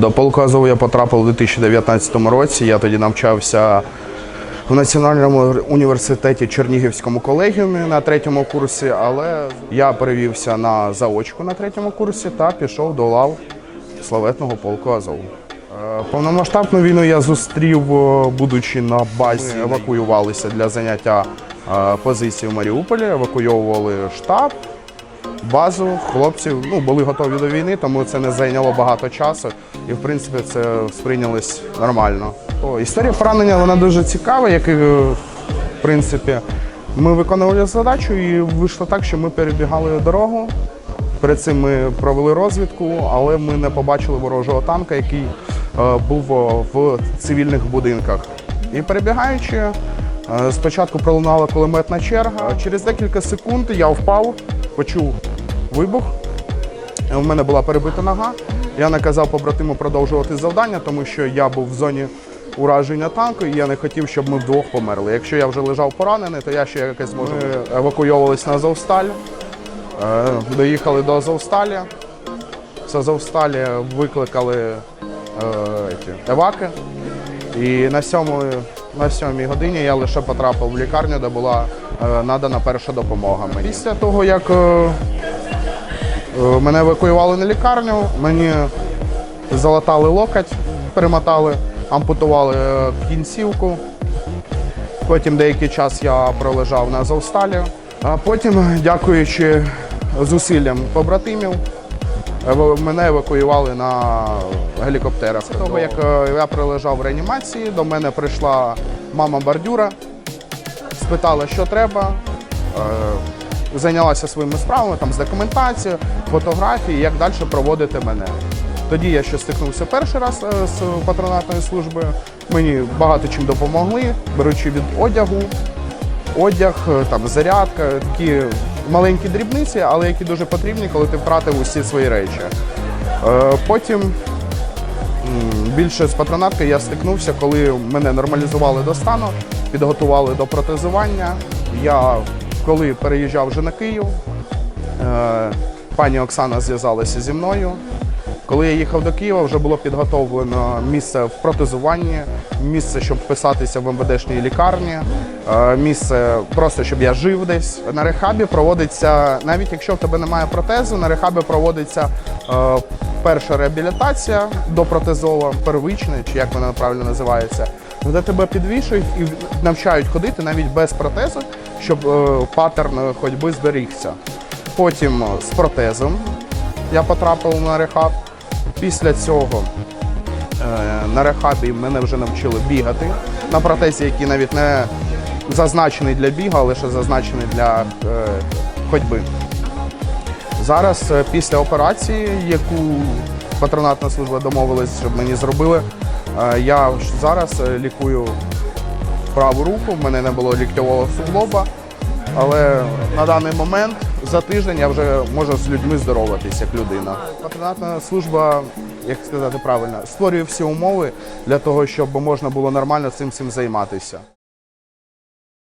До полку Азову я потрапив у 2019 році. Я тоді навчався в Національному університеті Чернігівському колегіумі на третьому курсі, але я перевівся на заочку на третьому курсі та пішов до лав славетного полку Азову. Е, Повномасштабну війну я зустрів, е, будучи на базі, Ми евакуювалися для заняття е, позицій в Маріуполі, евакуйовували штаб, базу хлопців ну, були готові до війни, тому це не зайняло багато часу. І в принципі це сприйнялось нормально. О, історія поранення вона дуже цікава, як і в принципі. Ми виконували задачу і вийшло так, що ми перебігали дорогу. Перед цим ми провели розвідку, але ми не побачили ворожого танка, який е, був в цивільних будинках. І перебігаючи, е, спочатку пролунала кулеметна черга. Через декілька секунд я впав, почув вибух. У мене була перебита нога. Я наказав побратиму продовжувати завдання, тому що я був в зоні ураження танку, і я не хотів, щоб ми вдвох померли. Якщо я вже лежав поранений, то я ще якось зможу. Ми евакуйовувалися на Азовсталь, е, доїхали до Азовсталі. З Азовсталі викликали е, еваки. І на сьомій, на сьомій годині я лише потрапив в лікарню, де була е, надана перша допомога мені. Після того, як е, Е, Мене евакуювали на лікарню, мені залатали локоть, перемотали, ампутували кінцівку. Потім деякий час я пролежав на Азовсталі. А потім, дякуючи зусиллям побратимів, мене евакуювали на гелікоптерах. Після того, як е, я пролежав в реанімації, до мене прийшла мама бордюра, спитала, що треба. Е, Зайнялася своїми справами там з документацією, фотографії, як далі проводити мене. Тоді я ще стикнувся перший раз е, з патронатною службою. Мені багато чим допомогли, беручи від одягу, одяг, там зарядка, такі маленькі дрібниці, але які дуже потрібні, коли ти втратив усі свої речі. Е, Потім більше з патронаткою я стикнувся, коли мене нормалізували до стану, підготували до протезування. Я коли переїжджав вже на Київ, е, пані Оксана зв'язалася зі мною. Коли я їхав до Києва, вже було підготовлено місце в протезуванні, місце, щоб вписатися в МВДшній лікарні, е, місце просто, щоб я жив десь. На рехабі проводиться, навіть якщо в тебе немає протезу, на рехабі проводиться е, перша реабілітація допротезова, первична, чи як вона правильно називається, де тебе підвішують і навчають ходити навіть без протезу, щоб е, паттерн ходьби зберігся. Потім з протезом я потрапив на рехаб. Після цього е, на рехабі мене вже навчили бігати на протезі, який навіть не зазначений для бігу, а лише зазначений для е, ходьби. Зараз, е, після операції, яку патронатна служба домовилась, щоб мені зробили, я зараз лікую праву руку, в мене не було ліктьового суглоба. Але на даний момент за тиждень я вже можу з людьми здороватися як людина. Патронатна служба, як сказати правильно, створює всі умови для того, щоб можна було нормально цим всім займатися.